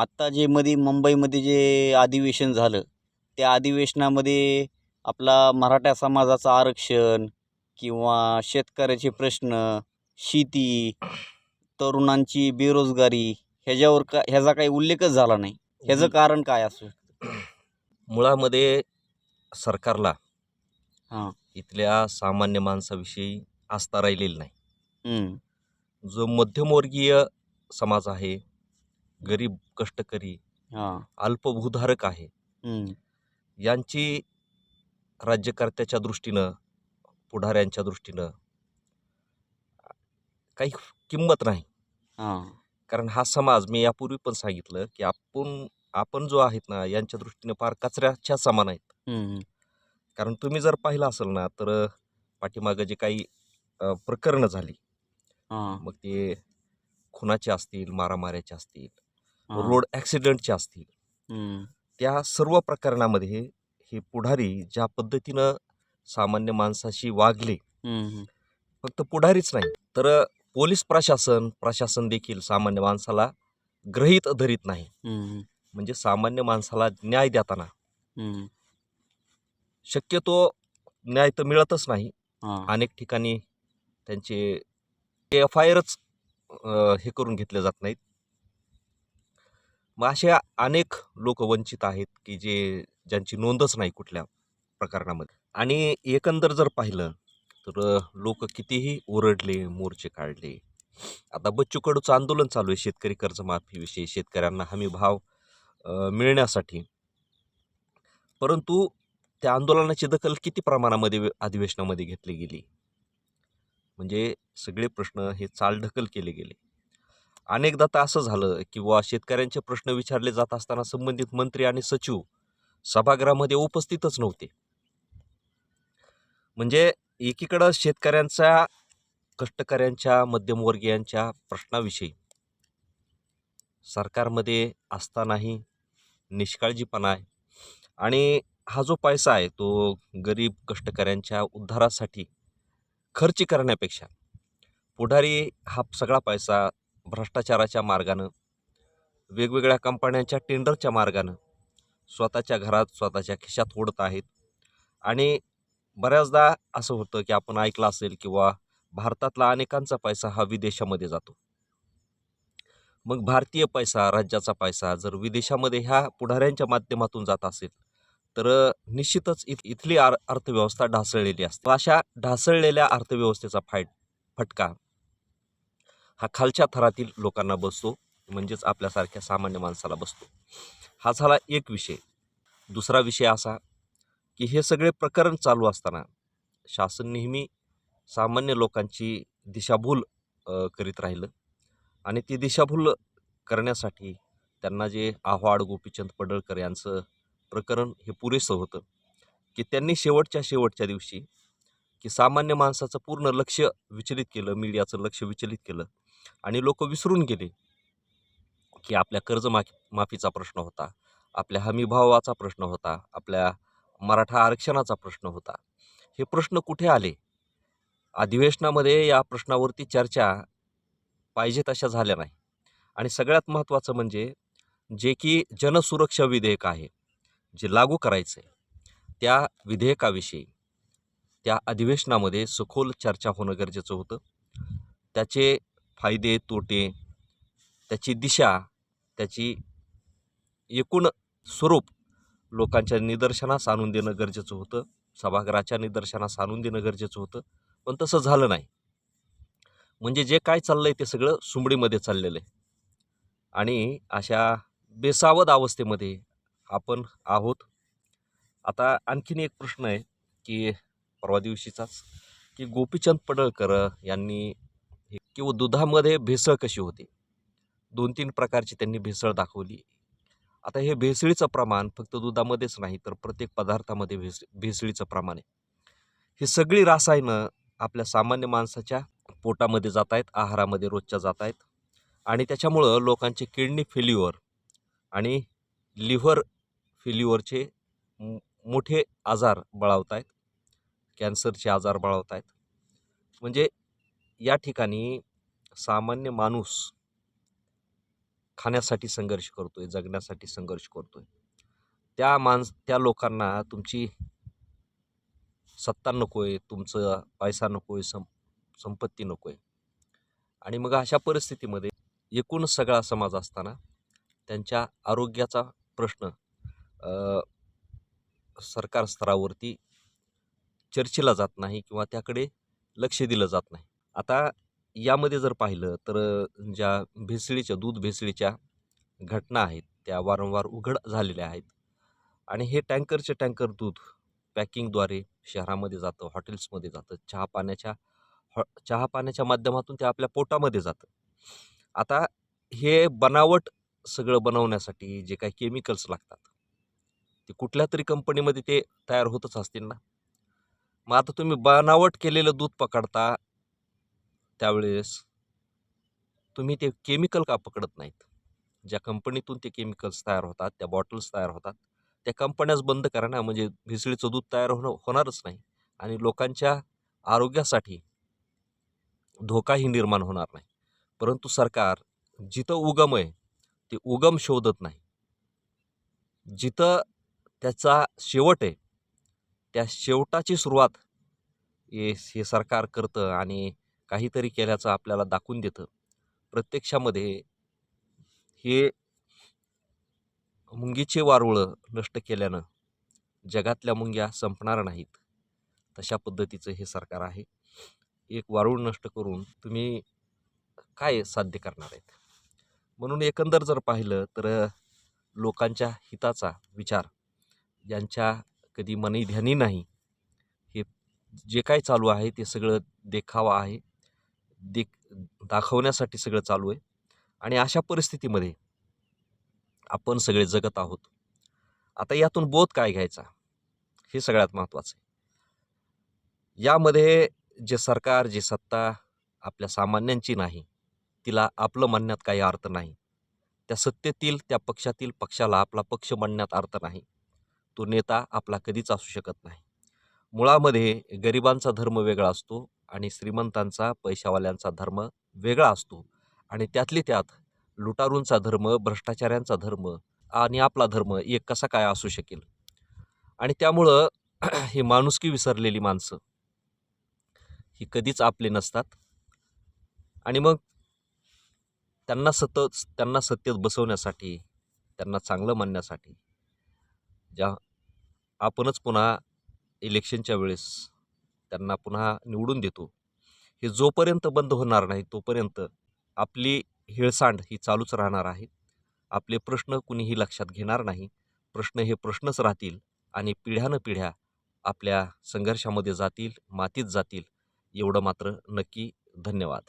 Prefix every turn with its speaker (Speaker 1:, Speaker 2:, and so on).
Speaker 1: आत्ता जे मध्ये मुंबईमध्ये जे अधिवेशन झालं त्या अधिवेशनामध्ये आपला मराठा समाजाचं आरक्षण किंवा शेतकऱ्याचे प्रश्न शेती तरुणांची बेरोजगारी ह्याच्यावर का ह्याचा काही उल्लेखच झाला नाही. ह्याचं कारण काय असू? शकतं
Speaker 2: मुळामध्ये सरकारला
Speaker 1: हां.
Speaker 2: इथल्या सामान्य माणसाविषयी आस्था राहिलेली नाही. जो मध्यमवर्गीय समाज आहे गरीब कष्टकरी
Speaker 1: हां.
Speaker 2: अल्पभूधारक आहे. यांची राज्यकर्त्याच्या दृष्टीनं पुढाऱ्यांच्या दृष्टीनं काही किंमत नाही. कारण हा समाज मी यापूर्वी पण सांगितलं की आपण आपण जो आहेत ना यांच्या दृष्टीनं फार कचऱ्याच्या समान आहेत. कारण तुम्ही जर पाहिलं असेल ना तर पाठीमागं जे काही प्रकरणं झाली मग ते खुनाचे असतील मारामाऱ्याचे असतील रोड ॲक्सिडेंटचे असतील. त्या सर्व प्रकरणामध्ये हे पुढारी ज्या पद्धतीनं सामान्य माणसाशी वागले फक्त पुढारीच नाही तर पोलीस प्रशासन प्रशासन देखील सामान्य माणसाला ग्रहित धरीत नाही. म्हणजे सामान्य माणसाला न्याय देताना. शक्यतो न्याय तर मिळतच नाही. अनेक ठिकाणी त्यांचे एफ आय आरच हे करून घेतले जात नाहीत. मग अशा अनेक लोक वंचित आहेत की जे ज्यांची नोंदच नाही कुठल्या प्रकरणामध्ये. आणि एकंदर जर पाहिलं तर लोक कितीही ओरडले मोर्चे काढले. आता बच्चू कडूचं आंदोलन चालू आहे शेतकरी कर्जमाफीविषयी शेतकऱ्यांना हमी भाव मिळण्यासाठी. परंतु त्या आंदोलनाची दखल किती प्रमाणामध्ये अधिवेशनामध्ये घेतली गेली? म्हणजे सगळे प्रश्न हे चालढकल केले गेले. अनेकदा तर असं झालं किंवा शेतकऱ्यांचे प्रश्न विचारले जात असताना संबंधित मंत्री आणि सचिव सभागृहामध्ये उपस्थितच नव्हते. म्हणजे एकीकडं शेतकऱ्यांच्या कष्टकऱ्यांच्या मध्यमवर्गीयांच्या प्रश्नाविषयी सरकारमध्ये असतानाही निष्काळजीपणा आहे आणि हा जो पैसा आहे तो गरीब कष्टकऱ्यांच्या उद्धारासाठी खर्च करण्यापेक्षा पुढारी हा सगळा पैसा भ्रष्टाचाराच्या मार्गानं वेगवेगळ्या कंपन्यांच्या टेंडरच्या मार्गानं स्वतःच्या घरात स्वतःच्या खिशात ओढत आहेत. आणि बऱ्याचदा असं होतं की आपण ऐकलं असेल किंवा भारतातला अनेकांचा पैसा हा विदेशामध्ये जातो. मग भारतीय पैसा राज्याचा पैसा जर विदेशामध्ये ह्या पुढाऱ्यांच्या माध्यमातून जात असेल तर निश्चितच इथ इथली आर अर्थव्यवस्था ढासळलेली असते. अशा ढासळलेल्या अर्थव्यवस्थेचा फायट फटका हा खालच्या थरातील लोकांना बसतो म्हणजेच आपल्यासारख्या सामान्य माणसाला बसतो. हा झाला एक विषय. दुसरा विषय असा की हे सगळे प्रकरण चालू असताना शासन नेहमी सामान्य लोकांची दिशाभूल करीत राहिलं आणि ती दिशाभूल करण्यासाठी त्यांना जे आव्हाड गोपीचंद पडळकर यांचं प्रकरण हे पुरेसं होतं की त्यांनी शेवटच्या शेवटच्या दिवशी की सामान्य माणसाचं पूर्ण लक्ष विचलित केलं मीडियाचं लक्ष विचलित केलं. आणि लोक विसरून गेले की आपल्या कर्जमाफी माफीचा प्रश्न होता आपल्या हमीभावाचा प्रश्न होता आपल्या मराठा आरक्षणाचा प्रश्न होता. हे प्रश्न कुठे आले? अधिवेशनामध्ये या प्रश्नावरती चर्चा पाहिजे तशा झाल्या नाही. आणि सगळ्यात महत्त्वाचं म्हणजे जे की जनसुरक्षा विधेयक आहे जे लागू करायचं आहे त्या विधेयकाविषयी त्या अधिवेशनामध्ये सखोल चर्चा होणं गरजेचं होतं. त्याचे फायदे तोटे त्याची दिशा त्याची एकूण स्वरूप लोकांच्या निदर्शनास आणून देणं गरजेचं होतं. सभागृहाच्या निदर्शनास आणून देणं गरजेचं होतं. पण तसं झालं नाही. म्हणजे जे काय चाललं आहे ते सगळं सुंबडीमध्ये चाललेलं आहे. आणि अशा बेसावध अवस्थेमध्ये आपण आहोत. आता आणखीन एक प्रश्न आहे की परवा दिवशीचाच की गोपीचंद पडळकर यांनी किंवा दुधामध्ये भेसळ कशी होते? दोन तीन प्रकारची त्यांनी भेसळ दाखवली. आता हे भेसळीचं प्रमाण फक्त दुधामध्येच नाही तर प्रत्येक पदार्थामध्ये भेस भेसळीचं प्रमाण आहे. ही सगळी रासायनं आपल्या सामान्य माणसाच्या पोटामध्ये जात आहेत आहारामध्ये रोजच्या जात आहेत. आणि त्याच्यामुळं लोकांचे किडनी फेल्युअर आणि लिव्हर फेल्युअरचे मोठे आजार बळावत आहेत कॅन्सरचे आजार बळावत आहेत म्हणजे या ठिकाणी सामान्य माणूस खाण्यासाठी संघर्ष करतोय जगण्यासाठी संघर्ष करतोय. त्या माणस त्या लोकांना तुमची सत्ता नको आहे तुमचं पैसा नको आहे सं संपत्ती नको आहे आणि मग अशा परिस्थितीमध्ये एकूण सगळा समाज असताना त्यांच्या आरोग्याचा प्रश्न सरकार स्तरावरती चर्चेला जात नाही किंवा त्याकडे लक्ष दिलं जात नाही. आता यामध्ये जर पाहिलं तर ज्या भेसळीच्या दूध भेसळीच्या घटना आहेत त्या वारंवार उघड झालेल्या आहेत. आणि हे टँकरचे टँकर दूध पॅकिंगद्वारे शहरामध्ये जातं हॉटेल्समध्ये जातं. चहा पाण्याच्या हॉ चहा पाण्याच्या माध्यमातून ते आपल्या पोटामध्ये जातं. आता हे बनावट सगळं बनवण्यासाठी जे काही केमिकल्स लागतात ते कुठल्या तरी कंपनीमध्ये ते तयार होतच असतील ना? मग आता तुम्ही बनावट केलेलं दूध पकडता त्यावेळेस तुम्ही ते केमिकल का पकडत नाहीत? ज्या कंपनीतून ते केमिकल्स तयार होतात त्या बॉटल्स तयार होतात त्या कंपन्याच बंद करा ना म्हणजे भेसळीचं दूध तयार होणं होणारच नाही आणि लोकांच्या आरोग्यासाठी धोकाही निर्माण होणार नाही. परंतु सरकार जिथं उगम आहे ते उगम शोधत नाही. जिथं त्याचा शेवट आहे त्या शेवटाची सुरुवात हे हे सरकार करतं आणि काहीतरी केल्याचं आपल्याला दाखवून देतं. प्रत्यक्षामध्ये हे मुंगीचे वारुळं नष्ट केल्यानं जगातल्या मुंग्या संपणार नाहीत. तशा पद्धतीचं हे सरकार आहे. एक वारूळ नष्ट करून तुम्ही काय साध्य करणार आहेत? म्हणून एकंदर जर पाहिलं तर लोकांच्या हिताचा विचार यांच्या कधी मनी ध्यानी नाही. हे जे काय चालू आहे ते सगळं देखावा आहे. देख दाखवण्यासाठी सगळं चालू आहे. आणि अशा परिस्थितीमध्ये आपण सगळे जगत आहोत. आता यातून बोध काय घ्यायचा? हे सगळ्यात महत्त्वाचं आहे. यामध्ये जे सरकार जी सत्ता आपल्या सामान्यांची नाही तिला आपलं म्हणण्यात काही अर्थ नाही. त्या सत्तेतील त्या पक्षातील पक्षाला आपला पक्ष म्हणण्यात अर्थ नाही. तो नेता आपला कधीच असू शकत नाही. मुळामध्ये गरिबांचा धर्म वेगळा असतो आणि श्रीमंतांचा पैशावाल्यांचा धर्म वेगळा असतो. आणि त्यातली त्यात लुटारूंचा धर्म भ्रष्टाचाऱ्यांचा धर्म आणि आपला धर्म एक कसा काय असू शकेल? आणि त्यामुळं ही माणुसकी विसरलेली माणसं ही कधीच आपले नसतात. आणि मग त्यांना सतत त्यांना सत्तेत बसवण्यासाठी त्यांना चांगलं मानण्यासाठी ज्या आपणच पुन्हा इलेक्शनच्या वेळेस त्यांना पुन्हा निवडून देतो. हे जोपर्यंत बंद होणार नाही तोपर्यंत आपली हिळसांड ही चालूच राहणार आहे. आपले प्रश्न कुणीही लक्षात घेणार नाही. प्रश्न हे प्रश्नच राहतील आणि पिढ्यानं पिढ्या आपल्या संघर्षामध्ये जातील मातीत जातील. एवढं मात्र नक्की धन्यवाद.